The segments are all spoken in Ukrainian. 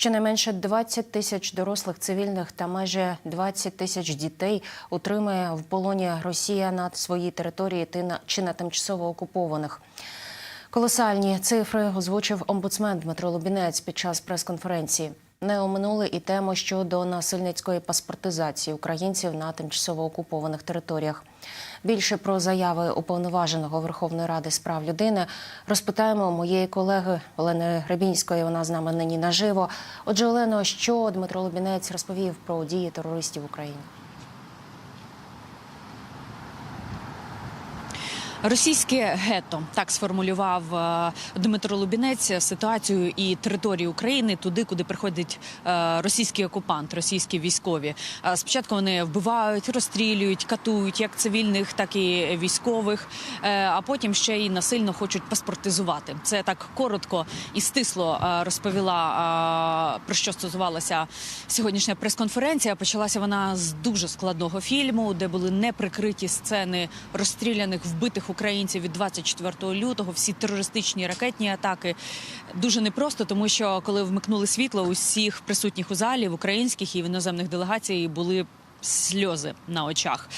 Щонайменше 20 тисяч дорослих цивільних та майже 20 тисяч дітей утримує в полоні Росія на своїй території чи на тимчасово окупованих. Колосальні цифри озвучив омбудсмен Дмитро Лубінець під час прес-конференції. Не оминули і тему щодо насильницької паспортизації українців на тимчасово окупованих територіях. Більше про заяви уповноваженого Верховної Ради з прав людини розпитаємо моєї колеги Олени Гребінської. Вона з нами нині наживо. Отже, Олено, що Дмитро Лубінець розповів про дії терористів в Україні? Російське гетто так сформулював е, Дмитро Лубінець ситуацію і територію України туди, куди приходить е, російський окупант, російські військові. Е, Спочатку вони вбивають, розстрілюють, катують як цивільних, так і військових. А потім ще й насильно хочуть паспортизувати. Це так коротко і стисло розповіла про що стосувалася сьогоднішня прес-конференція. Почалася вона з дуже складного фільму, де були неприкриті сцени розстріляних вбитих українців від 24 лютого. Всі терористичні ракетні атаки дуже непросто, тому що коли вмикнули світло, усіх присутніх у залі в українських і в іноземних делегацій були. Сльози на очах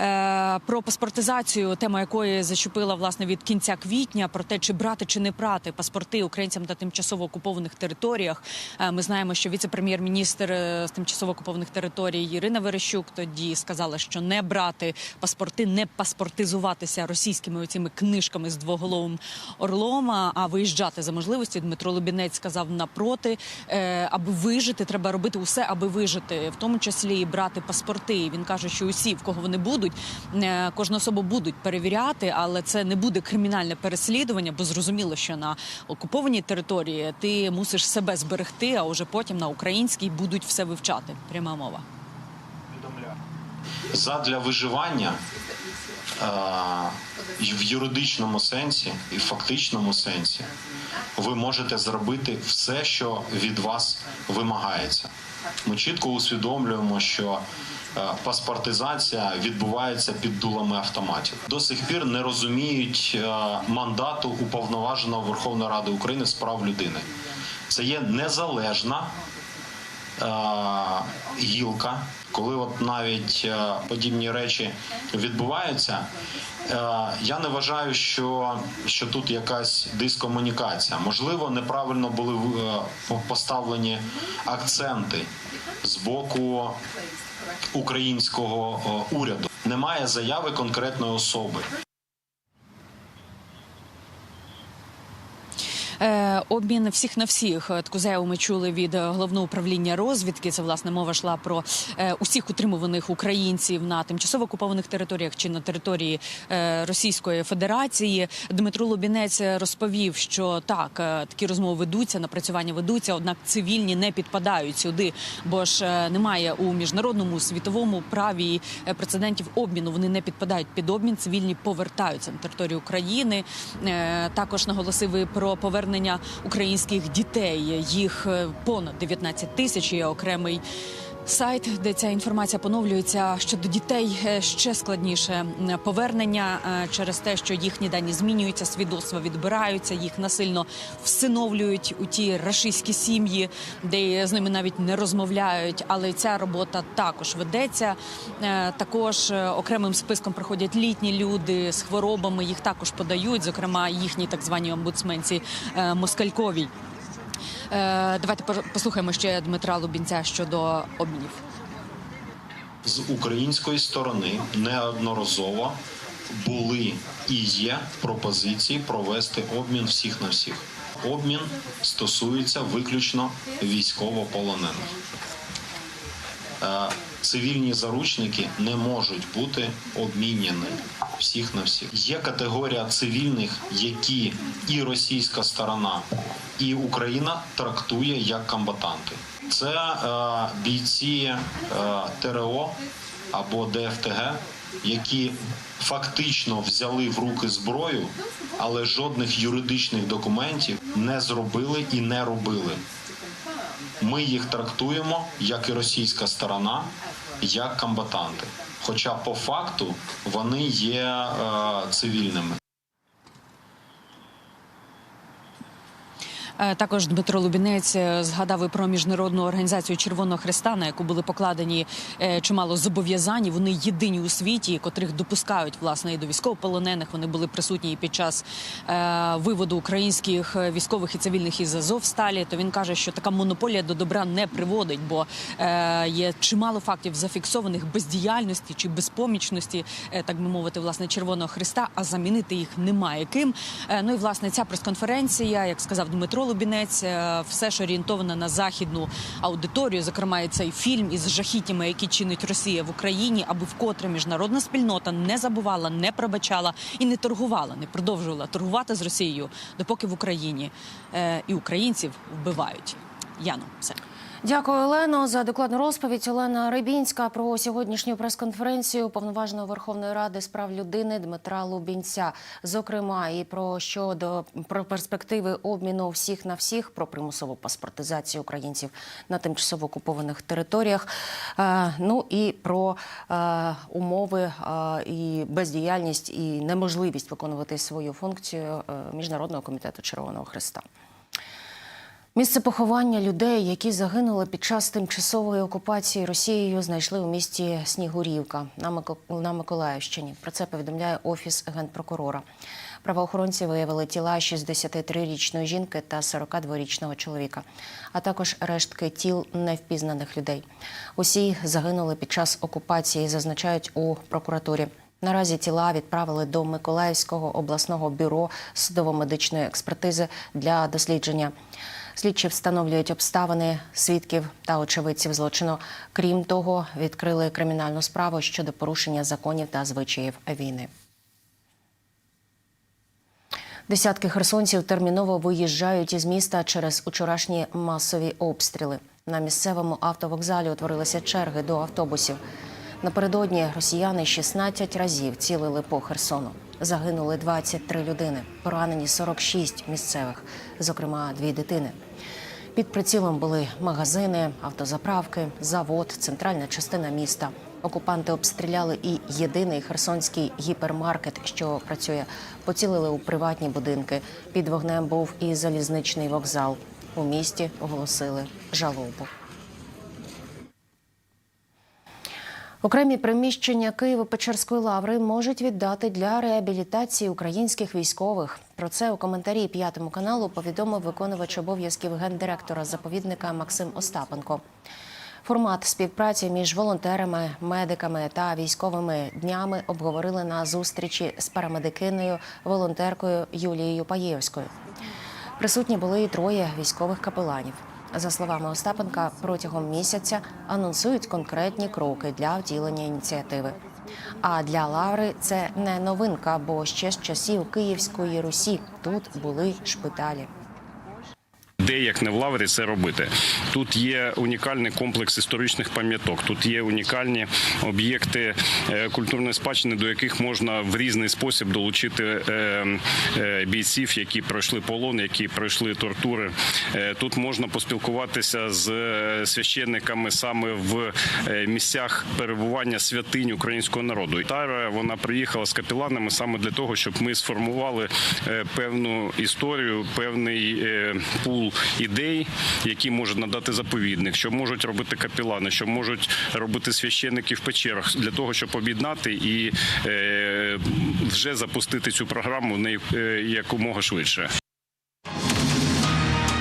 е, про паспортизацію, тема якої зачепила власне від кінця квітня, про те, чи брати чи не брати паспорти українцям на тимчасово окупованих територіях. Е, ми знаємо, що віце-прем'єр-міністр е, з тимчасово окупованих територій Ірина Верещук тоді сказала, що не брати паспорти, не паспортизуватися російськими оціми книжками з двоголовим орлом, а виїжджати за можливості. Дмитро Лубінець сказав напроти, е, аби вижити, треба робити усе, аби вижити, в тому числі і брати паспорти. І Він каже, що усі, в кого вони будуть, е, кожну особу будуть перевіряти, але це не буде кримінальне переслідування, бо зрозуміло, що на окупованій території ти мусиш себе зберегти, а уже потім на українській будуть все вивчати. Пряма мова. задля виживання е, в юридичному сенсі і фактичному сенсі ви можете зробити все, що від вас вимагається. Ми чітко усвідомлюємо, що е, паспортизація відбувається під дулами автоматів. До сих пір не розуміють е, мандату уповноваженого Верховної Ради України з прав людини. Це є незалежна е, гілка, коли от навіть е, подібні речі відбуваються. е, Я не вважаю, що, що тут якась дискомунікація. Можливо, неправильно були е, поставлені акценти з боку українського уряду. Немає заяви конкретної особи. Обмін всіх на всіх таку заяву ми чули від е, головного управління розвідки. Це власне мова йшла про е, усіх утримуваних українців на тимчасово окупованих територіях чи на території е, Російської Федерації. Дмитро Лубінець розповів, що так е, такі розмови ведуться, напрацювання ведуться однак цивільні не підпадають сюди, бо ж е, немає у міжнародному світовому праві е, прецедентів обміну. Вони не підпадають під обмін. Цивільні повертаються на територію України. Е, Також наголосив і про повернення українських дітей. Їх е, понад 19 тисяч. Є окремий. Сайт, де ця інформація поновлюється щодо дітей е, ще складніше повернення е, через те, що їхні дані змінюються, свідоцтва відбираються, їх насильно всиновлюють у ті рашистські сім'ї, де з ними навіть не розмовляють. Але ця робота також ведеться. Е, Також е, окремим списком проходять літні люди з хворобами. Їх також подають, зокрема їхні так звані омбудсменці е, Москальковій. Е, Давайте послухаємо ще Дмитра Лубінця щодо обмінів. з української сторони неодноразово були і є пропозиції провести обмін всіх на всіх. Обмін стосується виключно військовополонених. Е, Цивільні заручники не можуть бути обміняні всіх на всіх. Є категорія цивільних, які і російська сторона, і Україна трактує як комбатанти. Це е, бійці е, ТРО або ДФТГ, які фактично взяли в руки зброю, але жодних юридичних документів не зробили і не робили. Ми їх трактуємо, як і російська сторона, як комбатанти. Хоча по факту вони є е, цивільними. Також Дмитро Лубінець е, згадав і про міжнародну організацію Червоного Хреста, на яку були покладені е, чимало зобов'язань. Вони єдині у світі, котрих допускають власне і до військовополонених. Вони були присутні і під час е, виводу українських е, військових і цивільних із Азовсталі. То він каже, що така монополія до добра не приводить, бо е, є чимало фактів зафіксованих бездіяльності чи безпомічності, е, так би мовити, власне Червоного Хреста, а замінити їх немає ким. Е, Ну і власне ця прес-конференція, як сказав Дмитро Лубінець, е, все ж орієнтована на західну аудиторію, зокрема і цей фільм із жахіттями, які чинить Росія в Україні, аби вкотре міжнародна спільнота не забувала, не пробачала і не торгувала, не продовжувала торгувати з Росією, допоки в Україні е, і українців вбивають. Яно, все. Дякую, Олено, за докладну розповідь. Олена Рибінська про сьогоднішню прес-конференцію повноваженого Верховної Ради з прав людини Дмитра Лубінця. Зокрема, і про щодо про перспективи обміну всіх на всіх, про примусову паспортизацію українців на тимчасово окупованих територіях. Е, ну і про е, умови е, і бездіяльність і неможливість виконувати свою функцію міжнародного комітету Червоного Христа. Місце поховання людей, які загинули під час тимчасової окупації Росією, знайшли у місті Снігурівка на Мико- Миколаївщині. Про це повідомляє офіс генпрокурора. Правоохоронці виявили тіла 63-річної жінки та 42-річного чоловіка, а також рештки тіл невпізнаних людей. Усі загинули під час окупації, зазначають у прокуратурі. Наразі тіла відправили до Миколаївського обласного бюро судово-медичної експертизи для дослідження. Слідчі встановлюють обставини свідків та очевидців злочину. Крім того, відкрили кримінальну справу щодо порушення законів та звичаїв війни. Десятки херсонців терміново виїжджають із міста через учорашні масові обстріли. На місцевому автовокзалі утворилися черги до автобусів. Напередодні росіяни 16 разів цілили по Херсону. Загинули 23 людини, поранені 46 місцевих, зокрема дві дитини. Під прицілом були магазини, автозаправки, завод, центральна частина міста. Окупанти обстріляли і єдиний херсонський гіпермаркет, що працює. Поцілили у приватні будинки. Під вогнем був і залізничний вокзал. У місті оголосили жалобу. Окремі приміщення Києво-Печерської лаври можуть віддати для реабілітації українських військових. Про це у коментарі п'ятому каналу повідомив виконувач обов'язків гендиректора заповідника Максим Остапенко. Формат співпраці між волонтерами, медиками та військовими днями обговорили на зустрічі з парамедикиною волонтеркою Юлією Паєвською. Присутні були і троє військових капеланів. За словами Остапенка, протягом місяця анонсують конкретні кроки для втілення ініціативи. А для Лаври це не новинка, бо ще з часів Київської Русі тут були шпиталі. Де як не в лаврі це робити? Тут є унікальний комплекс історичних пам'яток. Тут є унікальні об'єкти е, культурної спадщини, до яких можна в різний спосіб долучити е, е, бійців, які пройшли полон, які пройшли тортури. Тут можна поспілкуватися з священниками саме в місцях перебування святинь українського народу. Тара вона приїхала з капіланами саме для того, щоб ми сформували певну історію, певний пул ідей, які можуть надати заповідник, що можуть робити капілани, що можуть робити священники в печерах для того, щоб об'єднати і е, вже запустити цю програму е, якомога швидше.